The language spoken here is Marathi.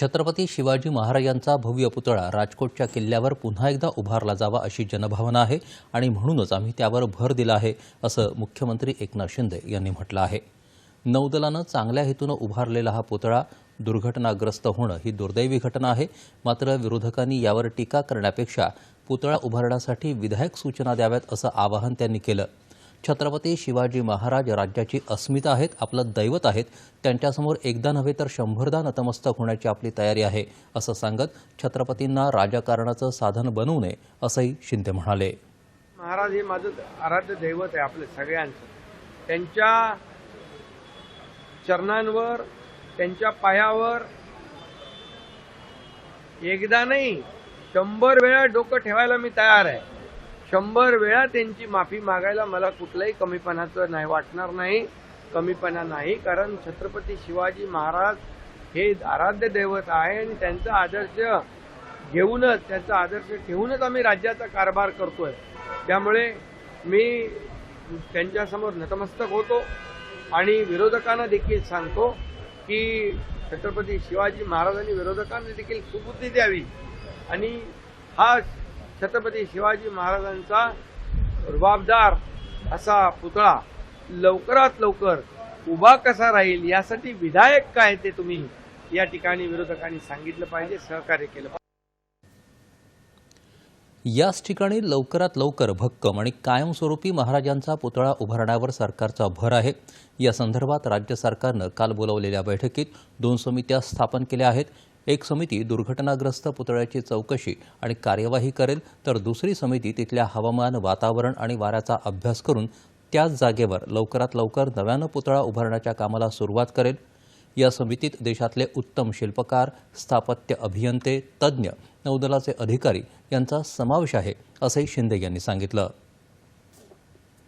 छत्रपती शिवाजी महाराजांचा भव्य पुतळा राजकोटच्या किल्ल्यावर पुन्हा एकदा उभारला जावा अशी जनभावना आहे आणि म्हणूनच आम्ही त्यावर भर दिला आहे असं मुख्यमंत्री एकनाथ शिंदे यांनी म्हटलं आहे. नौदलानं चांगल्या हेतूनं उभारलेला हा पुतळा दुर्घटनाग्रस्त होणं ही दुर्दैवी घटना आहे. मात्र विरोधकांनी यावर टीका करण्यापेक्षा पुतळा उभारण्यासाठी विधायक सूचना द्याव्यात असं आवाहन त्यांनी केलं. छत्रपती शिवाजी महाराज राज्याची अस्मिता आहेत आपलं दैवत आहेत. त्यांच्यासमोर एकदा नव्हे तर शंभरदा नतमस्तक होण्याची आपली तयारी आहे असं सांगत छत्रपतींना राजकारणाचं साधन बनवू नये असंही शिंदे म्हणाले. महाराज हे माझं आराध्य दैवत आहे आपलं सगळ्यांचं. त्यांच्या चरणांवर त्यांच्या पायावर एकदा नाही शंभर वेळा डोकं ठेवायला मी तयार आहे. शंभर वेळा त्यांची माफी मागायला मला कुठलंही कमीपणाचं नाही वाटणार नाही कमीपणा नाही कारण छत्रपती शिवाजी महाराज हे आराध्य दैवत आहे आणि त्यांचा आदर्श घेऊनच त्यांचा आदर्श ठेवूनच आम्ही राज्याचा कारभार करतोय. त्यामुळे मी त्यांच्यासमोर नतमस्तक होतो आणि विरोधकांना देखील सांगतो की छत्रपती शिवाजी महाराजांनी विरोधकांना देखील सुबुद्धी द्यावी. आणि हा छत्रपती शिवाजी महाराजांचा रुबाबदार असा पुतळा लवकरात लवकर उभा कसा राहील यासाठी विधायक काय ते तुम्ही या ठिकाणी विरोधकांनी सांगितलं पाहिजे सहकार्य केलं पाहिजे. याच ठिकाणी लवकरात लवकर भक्कम आणि कायमस्वरूपी महाराजांचा पुतळा उभारण्यावर सरकारचा भर आहे. या संदर्भात राज्य सरकारनं काल बोलावलेल्या बैठकीत दोन समित्या स्थापन केल्या आहेत. एक समिती दुर्घटनाग्रस्त पुतळ्याची चौकशी आणि कार्यवाही करेल तर दुसरी समिती तिथल्या हवामान वातावरण आणि वाऱ्याचा अभ्यास करून त्याच जागेवर लवकरात लवकर नव्यानं पुतळा उभारण्याच्या कामाला सुरुवात करेल. या समितीत देशातले उत्तम शिल्पकार स्थापत्य अभियंते तज्ज्ञ नौदलाचे अधिकारी यांचा समावेश आहे असंही शिंदे यांनी सांगितलं.